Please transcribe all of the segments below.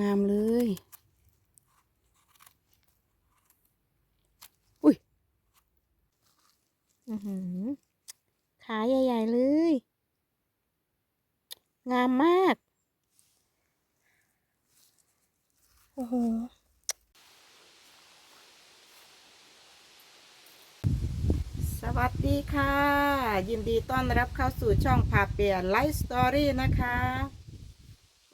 งามๆเลย อุ้ยอือหือขาใหญ่ ๆ เลย งามมาก โอ้โหสวัสดีค่ะ ยินดีต้อนรับเข้าสู่ช่องพาเปลี่ยนไลฟ์สตอรี่นะคะ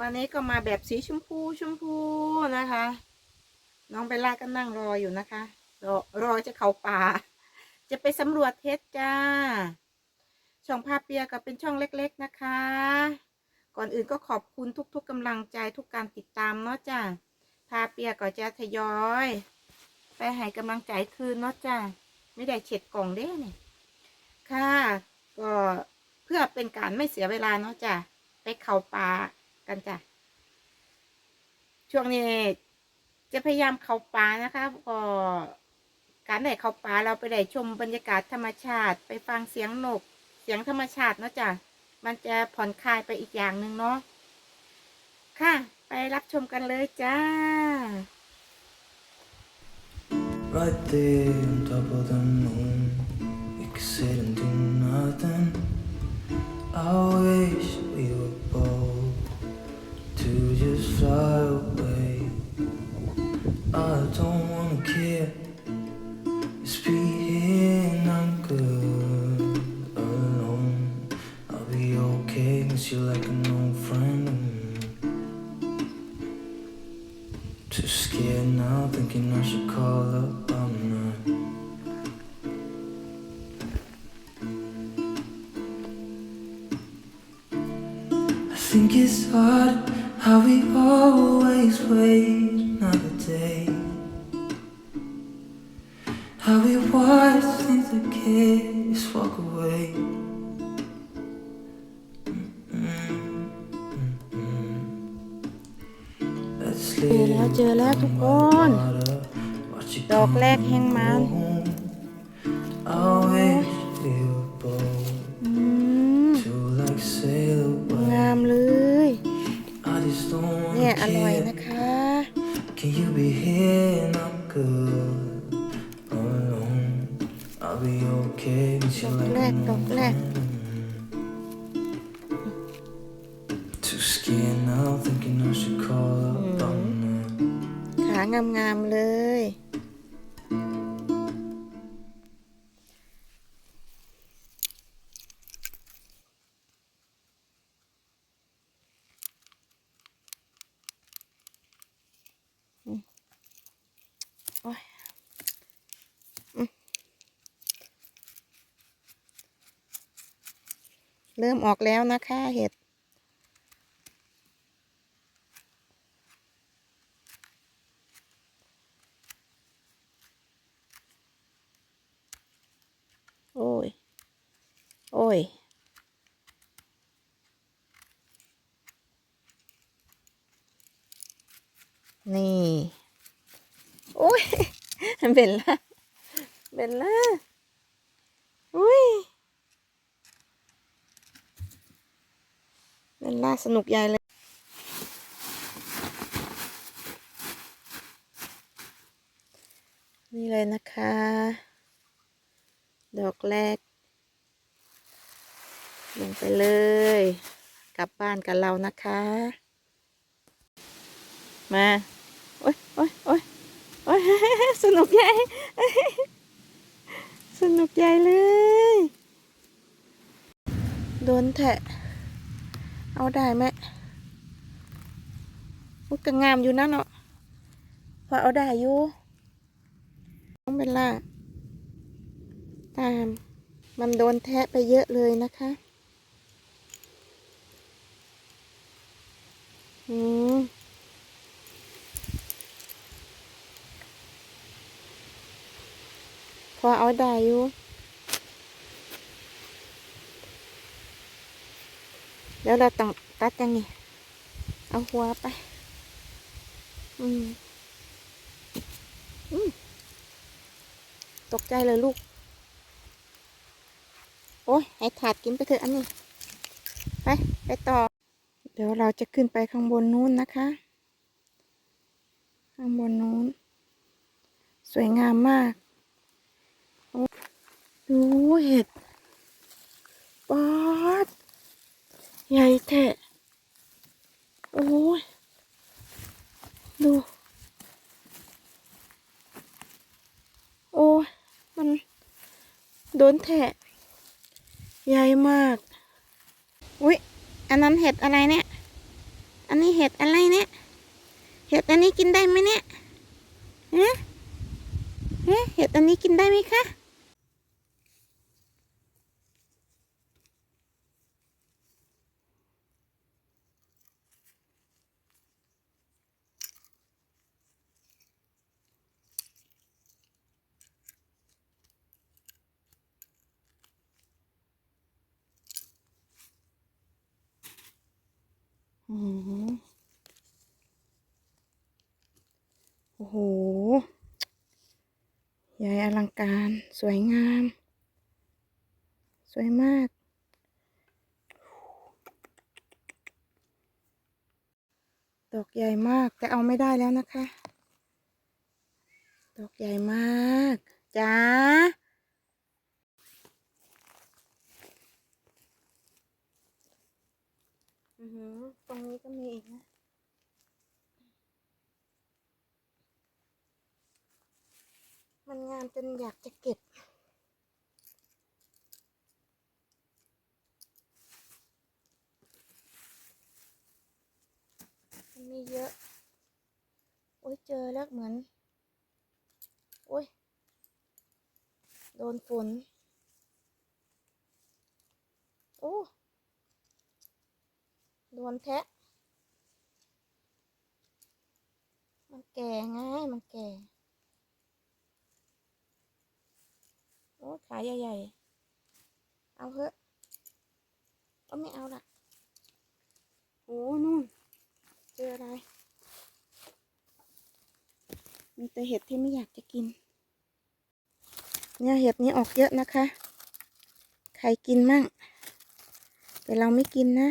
วันนี้ก็มาแบบสีชมพูชมพูนะคะ น้องเบลล่าก็นั่งรออยู่นะคะ รอรอจะเข้าป่า จะไปสำรวจเพชรจ้า ช่องพาเปียก็เป็นช่องเล็กๆนะคะ ก่อนอื่นก็ขอบคุณทุกๆกำลังใจทุกการติดตามเนาะจ้าพาเปียก็จะทยอย ไปให้กำลังใจคืนเนาะจ้าไม่ได้เช็ดกล่องเด้เนี่ยค่ะ ก็เพื่อเป็นการไม่เสียเวลาเนาะจ้ะไปเข้าป่า กันจ้ะ ช่วงนี้จะพยายามเข้าป่านะคะ ก็การได้เข้าป่าเราไปได้ชมบรรยากาศธรรมชาติ ไปฟังเสียงนก เสียงธรรมชาติเนาะจ้ะ มันจะผ่อนคลายไปอีกอย่างหนึ่งเนาะ ค่ะ ไปรับชมกันเลยจ้า Right there on top of the moon, we could sit and do nothing. I wish เจอแล้วเจอแล้วทุกคนดอกแรกแห่งมัน I wish we were bold อืม to like sail away. งามเลย I just don't เนี่ย wanna อร่อย care. นะคะ Can you be here and I'm good alone? I'll be okay. Miss เริ่มออกแล้วนะคะเห็ด โอ้ย โอ้ย นี่ โอ้ย เบลล่าเบลล่าอุ้ยเบลล่าสนุกใหญ่เลยนี่เลยนะคะ ดอกแรก ลงไปเลย กลับบ้านกับเรานะคะ มา โอ๊ยโอ๊ยโอ๊ยโอ๊ย สนุกใหญ่สนุกใหญ่เลย โดนแทะ เอาได้ไหมมันก็งามอยู่นะเนาะพอเอาได้อยู่ต้องเป็นล่าตาม มันโดนแทะไปเยอะเลยนะคะ อืม พ อเอาได้อยู่แล้วเราต้องตัดยังไงเอาหัวไป อืม อืม ตกใจเลยลูก โอ้ย ให้ถาดกินไปเถอะอันนี้ ไป ไปต่อ เดี๋ยวเราจะขึ้นไปข้างบนนู้นนะคะ ข้างบนนู้น สวยงามมาก ดูเห็ดปอดใหญ่แทะโอ้ย ดู โอ้ย มันโดนแทะใหญ่มาก อุ๊ยอันนั้นเห็ดอะไรเนี่ย อันนี้เห็ดอะไรเนี่ย เห็ดอันนี้กินได้ไหมเนี่ยฮะฮะเห็ดอันนี้กินได้ไหมคะ โอ้โห ใหญ่อลังการ สวยงาม สวยมาก ดอกใหญ่มาก แต่เอาไม่ได้แล้วนะคะ ดอกใหญ่มาก จ้า อือหือ ตรงนี้ก็มีอีกนะมันงามจนอยากจะเก็บ มันมีเยอะ โอ้ยเจอแล้วเหมือน โอ้ย โดนฝน โอ้ โดนแทะ มันแก่ไงมันแก่ โอ้ขาใหญ่ๆ เอาเถอะก็ไม่เอาละโอ้นู่น เจออะไร มีแต่เห็ดที่ไม่อยากจะกิน เนี่ยเห็ดนี้ออกเยอะนะคะ ใครกินมั่ง แต่เราไม่กินนะ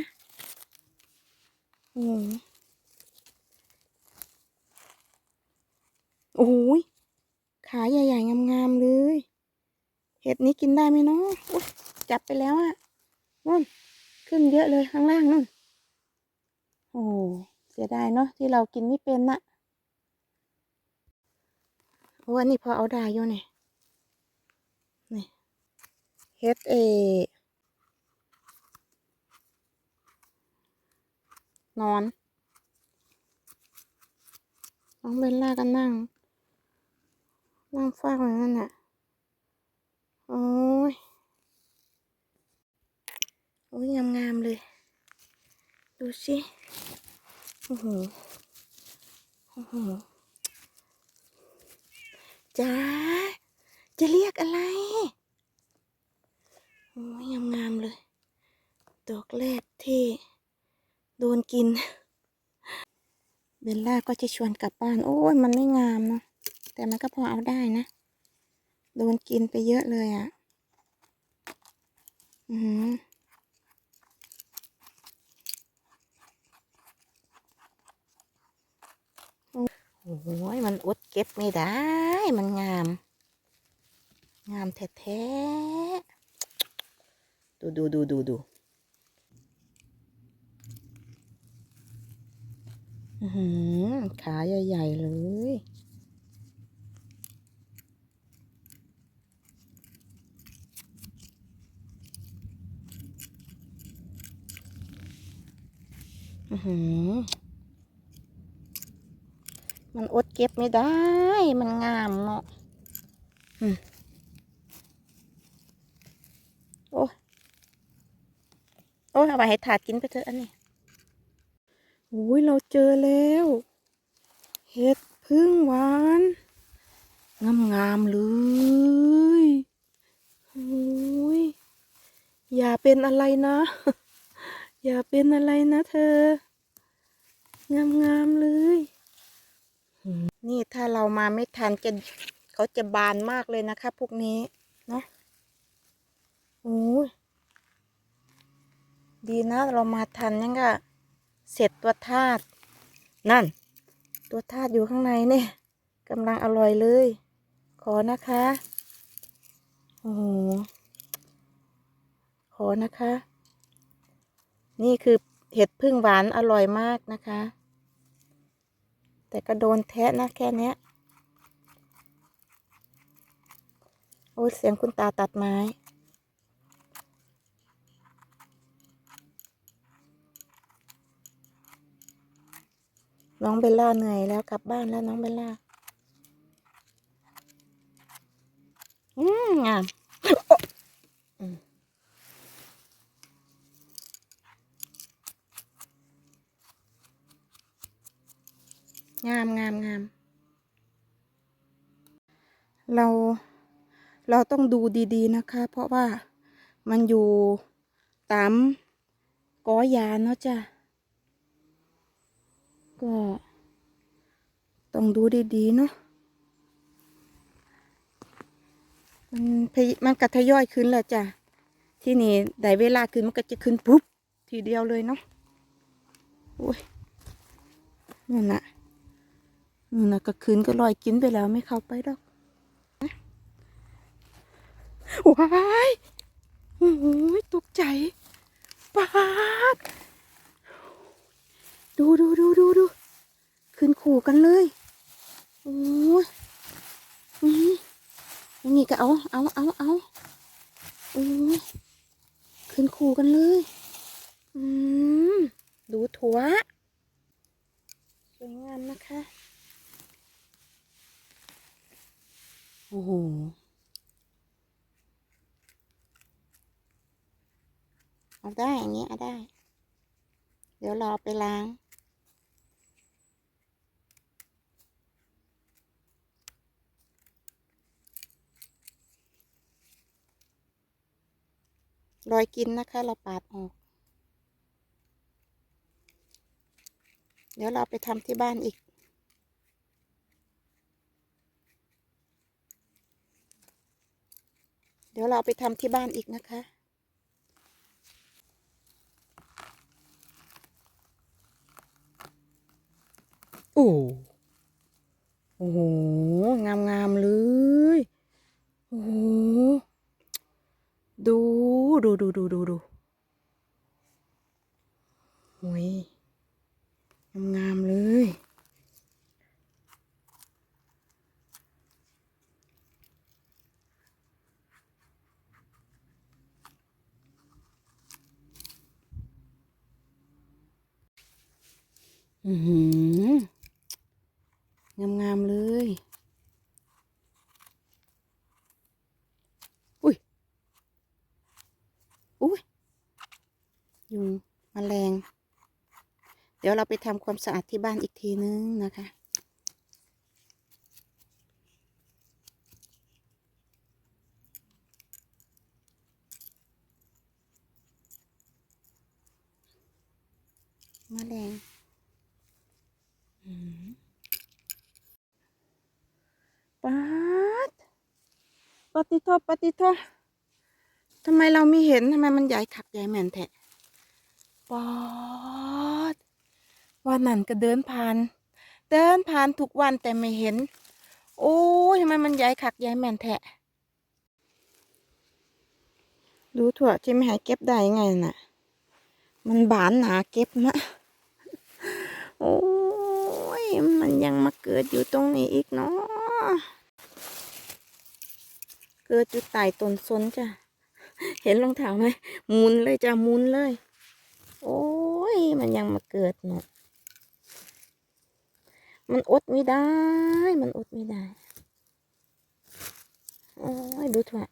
โอ้โหโอ้ยขาใหญ่ๆ งามๆ เลย เห็ดนี้กินได้ไหมเนาะจับไปแล้วอะนู่น ขึ้นเยอะเลยข้างล่างนู่น โอ้โหเสียดายเนาะที่เรากินไม่เป็นน่ะโอ้อันนี้พอเอาได้อยู่เนี่ยนี่เฮ็ดเอ นอน น้องเบลล่าก็นั่ง นั่งเฝ้าอย่างนั้นน่ะโอ้ย โอ้ยงามๆเลย ดูสิ โอ้โห โอ้โหจ้าจะเรียกอะไร โอ้ยงามๆเลย ดอกแรกที่ โดนกิน เบลล่าก็จะชวนกลับบ้าน โอ้ยมันไม่งามเนาะแต่มันก็พอเอาได้นะ โดนกินไปเยอะเลยอะ่ะ อือหือโอ้ยมันอดเก็บไม่ได้ มันงาม งามแท้ๆ ดูดูดูดูดูอื้อหือ ขาใหญ่ ๆ เลยอือหือมันอดเก็บไม่ได้ มันงามเนาะโอ้ย โอ้ยเอาไปให้ถาดกินไปเถอะอันนี้ อ้ยเราเจอแล้ว เห็ดพึ่งหวาน งามงามๆเลยโอ้ยอย่าเป็นอะไรนะ อย่าเป็นอะไรนะเธอ งามงามๆเลย นี่ถ้าเรามาไม่ทันจะเขาจะบานมากเลยนะคะพวกนี้ เนาะโอ้ยดีนะเรามาทันยังก็ เสร็จตัวธาตุนั่นตัวตัวทาดอยู่ข้างในเนี่ยกำลังอร่อยเลย ขอนะคะ โอ้โห ขอนะคะ นี่คือเห็ดพึ่งหวานอร่อยมากนะคะ แต่ก็โดนแทะนะแค่เนี้ยโอ้เสียงคุณตาตัดไม้ น้องเบลล่าเหนื่อยแล้วกลับบ้านแล้วน้องเบลล่า อืมงามโอ๊ะงามงามงาม เรา เราต้องดูดีๆนะคะ เพราะว่ามันอยู่ตามกอยาเนาะจ้ะ ก็ต้องดูดีๆเนาะมันมันกัทยอยขึ้นแล้วจ้ะ ที่นี่ได้เวลาขึ้นมันก็จะขึ้นปุ๊บทีเดียวเลยเนาะโอ้ยนั่นน่ะนั่นน่ะก็ขึ้นก็ลอยกินไปแล้วไม่เข้าไปดอกว้ายโอ้ยตกใจปาด ดูดูดูดูดูขึ้นขู่กันเลยโอ้ยนี่อย่างนี้ก็เอาเอาเอาเอาโอ้ยขึ้นขู่กันเลย อืมดูถั่วสวยงามนะคะ โอ้โหเอาได้อย่างนี้เอาได้ เดี๋ยวรอไปล้าง รอยกินนะคะ เราปาดออก เดี๋ยวเราไปทำที่บ้านอีก เดี๋ยวเราไปทำที่บ้านอีกนะคะโอ้โอ้โห งามงามๆเลย โอ้โห ดูดูดูดูดูดูโอ้ยงามงามๆเลยอือหืองามงามๆเลย อุ้ย อุ้ยยุงมแมลง เดี๋ยวเราไปทำความสะอาดที่บ้านอีกทีนึงนะคะมแมลงปัดปฏิทษปฏิทษ ทำไมเราไม่เห็นทำไมมันใหญ่ขักใหญ่แม่นแทะปอดวันนั้นก็เดินผ่าน เดินผ่านทุกวันแต่ไม่เห็น โอ้ยทำไมมันใหญ่ขักใหญ่แม่นแทะดูถั่วที่ไม่หายเก็บได้ยังไงน่ะ มันบานหนาเก็บมะโอ้ย มันยังมาเกิดอยู่ตรงนี้อีกเนาะ เกิดอยู่ใต้ต้นสนจ้ะ เห็นรองเท้าไหมมุนเลยจ้ะหมุนเลย โอ้ย มันยังมาเกิดเนาะมันอดไม่ได้ มันอดไม่ได้ โอ้ย ดูถั่ว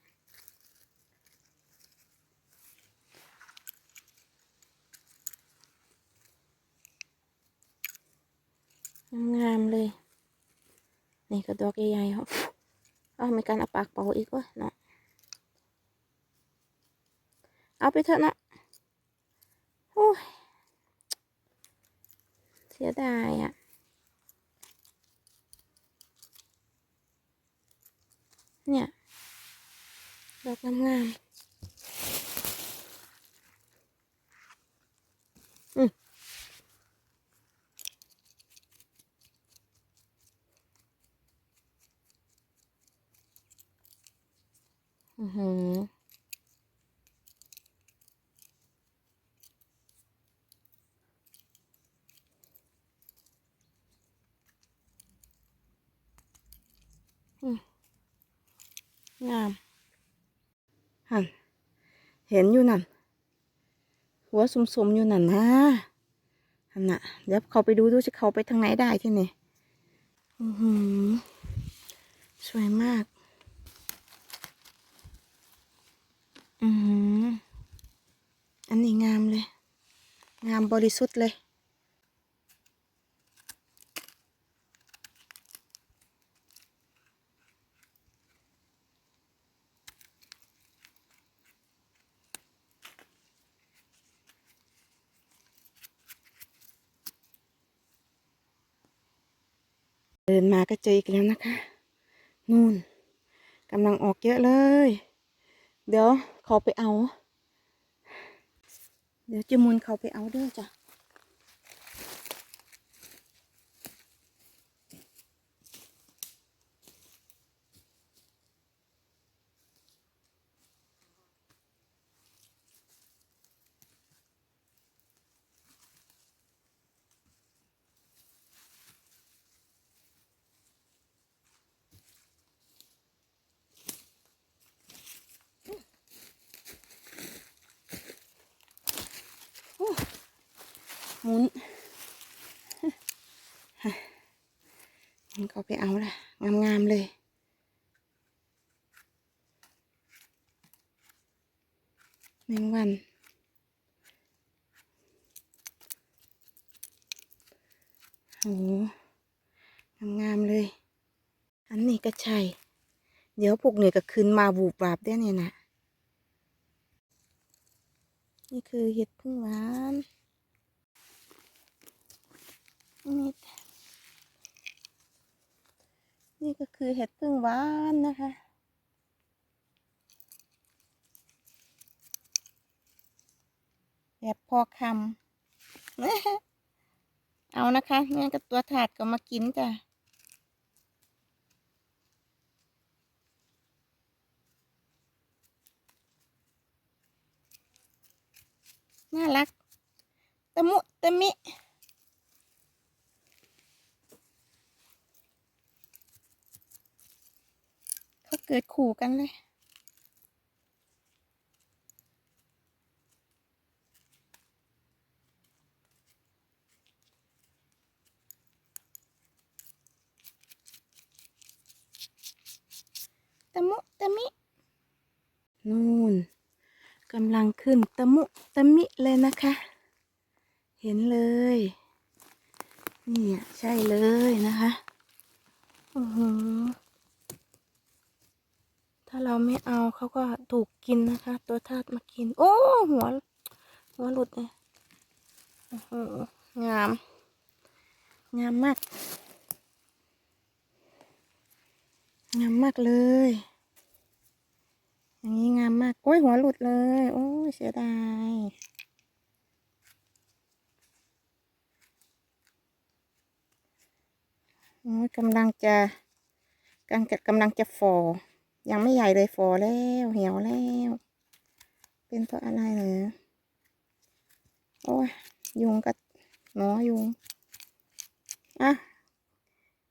งามๆเลย นี่ก็ดอกใหญ่ๆเขาเอามีการเอาปากเป่าอีกว้ยเนาะ เอาไปเถอะนะโอ้ยเสียดายอะ เนี่ย ดอกงามๆอืม อือหืออืมงามหัน เห็นอยู่นั่น หัวสมๆอยู่นั่นนะอันน่ะ เดี๋ยวเขาไปดูดูจะเขาไปทางไหนได้ที่นี่อือหือสวยมาก อือหืออันนี้งามเลย งามบริสุทธิ์เลย ดินมาก็เจออีกแล้วนะคะ นู่นกำลังออกเยอะเลย เดี๋ยวเขาไปเอา เดี๋ยวจะมุนเขาไปเอาเด้อจ้ะ หมุนมันก็ไปเอาละงามๆเลยแมงวัน โอ้งามๆเลย อันนี้ก็ใช่ เดี๋ยวพวกเนี่ยก็ขึ้นมาบูบวาบได้เนี่ยนะ นี่คือเห็ดพึ่งหวาน นี่นี่ก็คือเห็ดพึ่งหวานนะคะแบบพอคำเอานะคะงั้นก็ตัวถาดก็มากินจ้ะน่ารักตะมุตะมิ เขาเกิดขู่กันเลย ตะมุตะมิ นู่นกำลังขึ้นตะมุตะมิเลยนะคะ เห็นเลย เนี่ย ใช่เลยนะคะ โอ้โห ถ้าเราไม่เอาเขาก็ถูกกินนะคะ ตัวทาสมากิน โอ้หัว หัวหลุดเลยโอ้โหงาม งามมาก งามมากเลย อย่างนี้งามมากโอ้ยหัวหลุดเลย โอ้ยเสียดายโอ้ยกำลังจะกำลังจะกำลังจะฟอ ยังไม่ใหญ่เลยฟอแล้วเหี่ยวแล้ว เป็นเพราะอะไรเหรอโอ้ยยุงกับหนอยุงอะ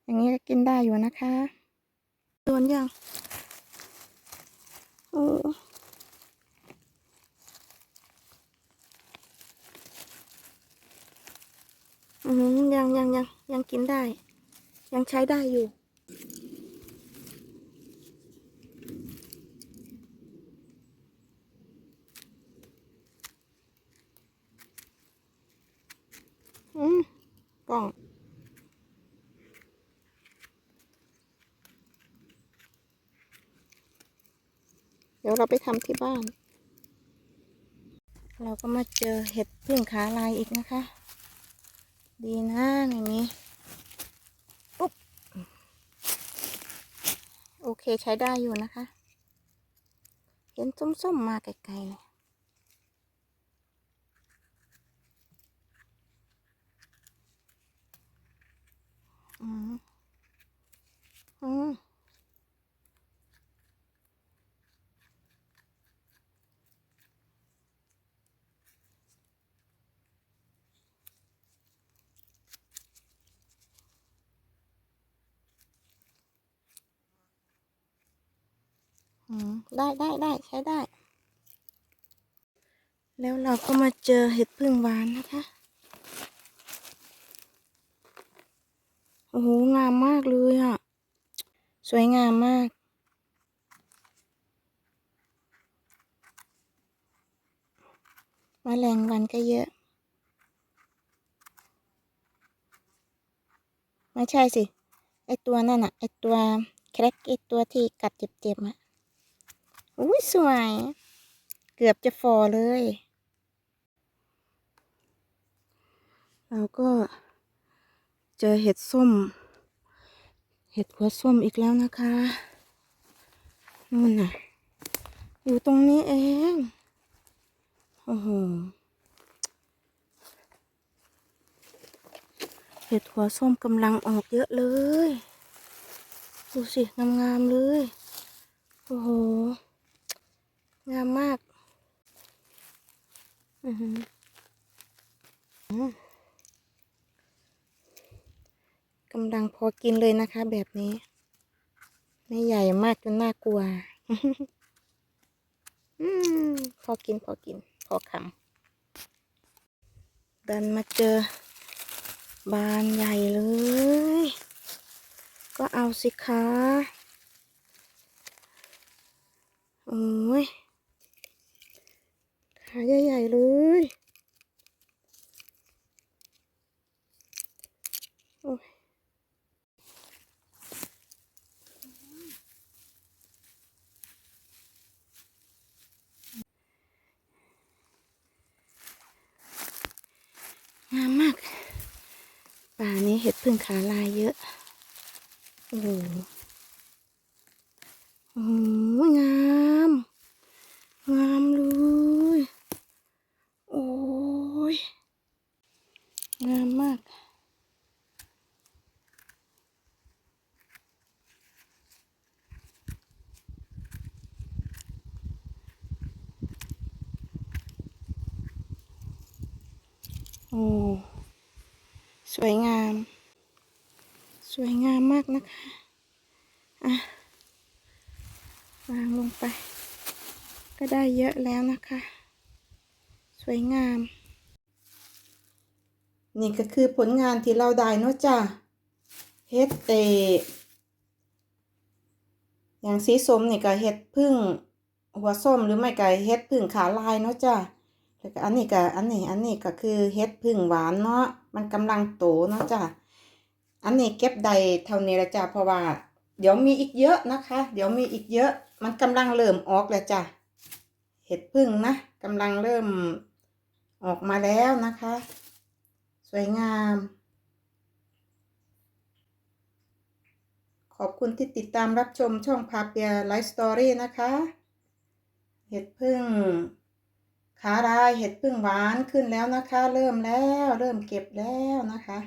อย่างนี้ก็กินได้อยู่นะคะโดนยังโอ้อืมยังยังยังยังกินได้ ยังใช้ได้อยู่ อืมก ล่อง เดี๋ยวเราไปทำที่บ้าน เราก็มาเจอเห็ดพึ่งขาลายอีกนะคะ ดีนะไม่มีปุ๊บโอเคใช้ได้อยู่นะคะ เห็นส้มๆมาไกลๆเลยอืมอืม ได้ได้ได้ใช้ได้ แล้วเราก็มาเจอเห็ดพึ่งหวานนะคะ โอ้โห งามมากเลยอะ สวยงามมากมแมลงวันก็เยอะ ไม่ใช่สิ ไอตัวนั่นอะไอตัวแครกไอตัวที่กัดเจ็บๆอะ อุ้ยสวย เกือบจะฟอเลย เราก็เจอเห็ดส้ม เห็ดหัวส้มอีกแล้วนะคะนู่นน่ะ อยู่ตรงนี้เอง โอ้โห เห็ดหัวส้มกำลังออกเยอะเลย ดูสิ งามๆเลย โอ้โห งามมาก อือหืออืมกำลังพอกินเลยนะคะ แบบนี้ ไม่ใหญ่มากจนน่ากลัว อืมพอกินพอกิน พอคำดันมาเจอ บานใหญ่เลย ก็เอาสิคะโอ้ย ขาใหญ่ๆเลยโอ้ยงามมาก ป่านี้เห็ดพึ่งขาลายเยอะ โอ้โหอ้โหงาม งามเลย โอ้ย งามมาก โอ้ สวยงาม สวยงามมากนะคะ อะ วางลงไป ก็ ได้เยอะแล้วนะคะ สวยงาม นี่ก็คือผลงานที่เราได้เนอะจ้ะเฮ็ดเตอย่างสีส้มนี่ก็เฮ็ดพึ่งหัวส้มหรือไม่ก็เฮ็ดพึ่งขาลายเนาะจ้ะแล้วก็อันนี้ก็อันนี้อันนี้ก็คือเฮ็ดพึ่งหวานเนาะมันกำลังโตเนาะจ้ะอันนี้เก็บได้เท่านี้ละจ้ะเพราะว่า เดี๋ยวมีอีกเยอะนะคะ เดี๋ยวมีอีกเยอะ มันกำลังเริ่มออกแล้วจ้ะ ห็ดพึ่งนะกำลังเริ่มออกมาแล้วนะคะ สวยงาม ขอบคุณที่ติดตามรับชมช่องพาเปียไลฟ์สตอรี่นะคะ เห็ดพึ่งขาลายเห็ดพึ่งหวานขึ้นแล้วนะคะ เริ่มแล้วเริ่มเก็บแล้วนะคะ